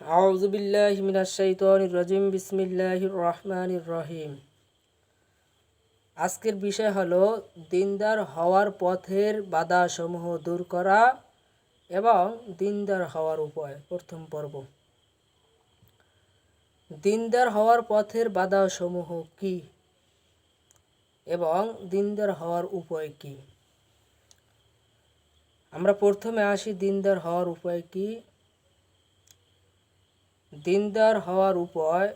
أعوذ بالله من الشيطان الرجيم بسم الله الرحمن الرحيم আজকের বিষয় হলো দিনদার হওয়ার পথের বাধাসমূহ দূর করা এবং দিনদার হওয়ার উপায় প্রথম পর্ব দিনদার হওয়ার পথের বাধাসমূহ কি এবং দিনদার হওয়ার উপায় কি আমরা প্রথমে আসি দিনদার হওয়ার উপায় কি দিনদার হওয়ার উপায়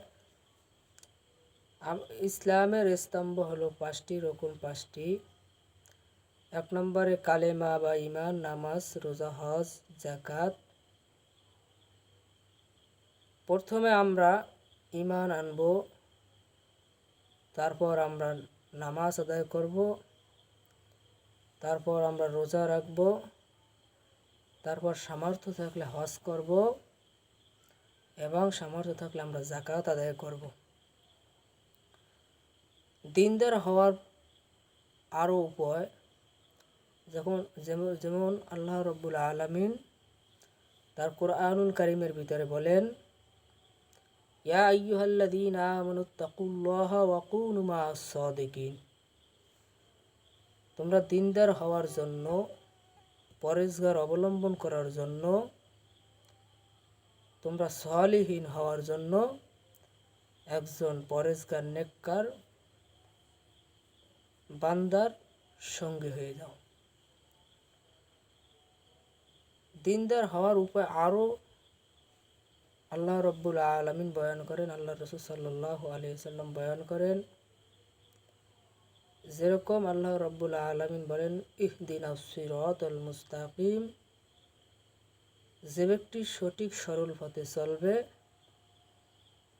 ইসলামের স্তম্ভ হলো পাঁচটি রকম পাঁচটি। এক নম্বরে কালেমা বা ইমান নামাজ, রোজা, হজ জাকাত প্রথমে আমরা ইমান আনব, তারপর আমরা নামাজ আদায় করব, তারপর আমরা রোজা রাখব, তারপর সামর্থ্য থাকলে হজ করব। এবং সামর্থ্য থাকলে আমরা জাকাত আদায় করব। দিনদার হওয়ার আরও উপায়, যখন যেমন যেমন আল্লাহ রব্বুল আলমিন তার কোরআনুল কারিমের ভিতরে বলেন, ইয়া আইয়ুহাল্লাযীনা আমানুত্তাকুল্লাহ ওয়া কুনু মা'আস সাদিকিন। তোমরা দিনদার হওয়ার জন্য পরেশগার অবলম্বন করার জন্য তোমরা সলিহীন হওয়ার জন্য একজন পরেশগার নেককার বান্দার সঙ্গে হয়ে যাও। দিনদার হওয়ার উপায় আরও আল্লাহ রব্বুল আলমিন বয়ান করেন আল্লাহ রসুল সাল্লাহ আলিয়াল্লাম বয়ান করেন, যেরকম আল্লাহ রব্বুল আলমিন বলেন ইহদিন সিরত আল মুস্তাকিম। যে ব্যক্তি সঠিক সরল পথে চলবে,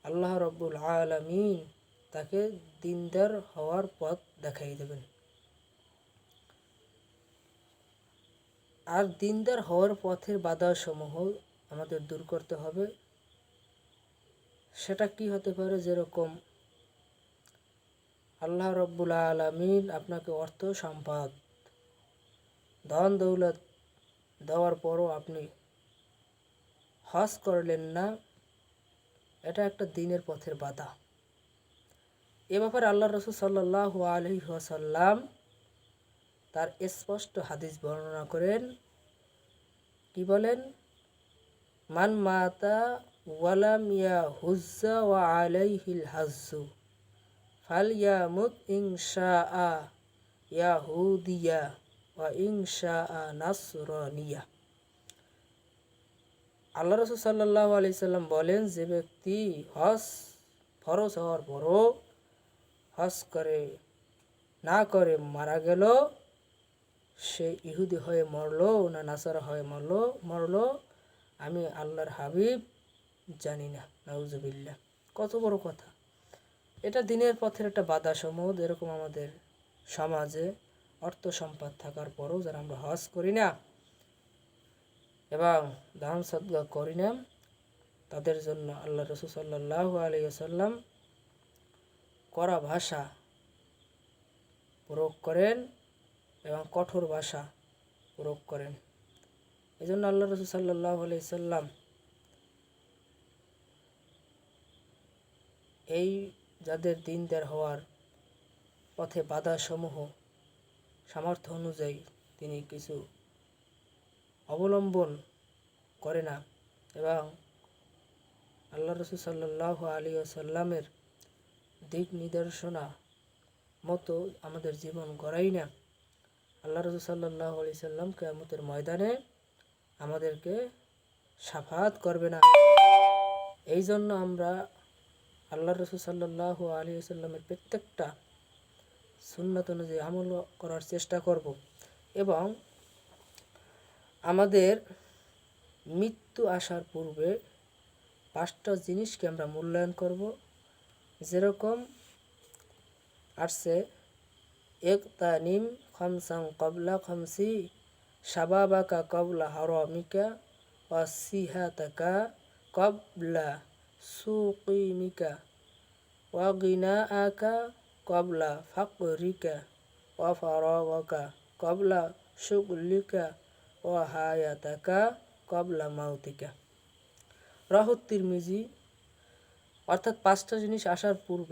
আল্লাহ রব্বুল আলমিন তাকে দিনদার হওয়ার পথ দেখাই দেবেন। আর দিনদার হওয়ার পথের বাধাসমূহ আমাদের দূর করতে হবে। সেটা কি হতে পারে যেরকম, আল্লাহ রব্বুল আলমিন আপনাকে অর্থ সম্পদ ধন দৌলত দেওয়ার পরও আপনি হজ করলেন না, এটা একটা দিনের পথের বাধা। এ ব্যাপারে আল্লাহ রসুল সাল্লাহ আলহি ওয়াসাল্লাম তার স্পষ্ট হাদিস বর্ণনা করেন। কি বলেন? মান মাতা ওয়ালাম ইয়া হুজ্জা ওয়া আলাইহিল হাজ্জু ফাল ইয়ামুত ইনশা আ ইয়াহুদিয়া ওয়া ইনশা আ নাসরানিয়া। আল্লাহ রসুল সাল্লাহ আলি সাল্লাম বলেন, যে ব্যক্তি হজ ফরজ হওয়ার পরও হজ করে, না করে মারা গেল, সে ইহুদি হয়ে মরলো না নাসারা হয়ে মরলো মরলো, আমি আল্লাহর হাবিব জানি না। নাউজুবিল্লা কত বড় কথা। এটা দিনের পথের একটা বাধা সমূহ এরকম আমাদের সমাজে অর্থ সম্পদ থাকার পরও যারা আমরা হজ করি না এবং দান সদ্গা করি না। তাদের জন্য আল্লাহ রসুল সাল্লাহ আলিয়াল্লাম কড়া ভাষা প্রয়োগ করেন এবং কঠোর ভাষা প্রয়োগ করেন। এই জন্য আল্লাহ রসুল সাল্লাহ আলাইসাল্লাম এই যাদের দিনদার হওয়ার পথে বাধাসমূহ সামর্থ্য অনুযায়ী তিনি কিছু অবলম্বন করে না এবং আল্লাহ রসুল সাল্লাহ আলী সাল্লামের দিক নির্দেশনা মতো আমাদের জীবন গড়াই না। আল্লাহ রসুল সাল্লাহ আলি সাল্লাম কেয়ামতের ময়দানে আমাদেরকে সাফাত করবে না। এই জন্য আমরা আল্লাহ রসুল সাল্লাহ আলী সাল্লামের প্রত্যেকটা সুন্নত অনুযায়ী আমল করার চেষ্টা করব এবং আমাদের মৃত্যু আসার পূর্বে পাঁচটা জিনিসকে আমরা মূল্যায়ন করব। যেরকম আসছে, এক তানিম খমসাং কবলা খমসি শাবাবাকা কবলা হরমিকা ওয়াসিহাতাকা কবলা সুকিমিকা ওয়াগিনা আকা কবলা ফাকরিকা ওয়াফারওয়াকা কবলা শুগলিকা হায়াতাকা কবলা মাউতিকা। রাহুত তিরমিজি অর্থাৎ পাঁচটা জিনিস আসার পূর্বে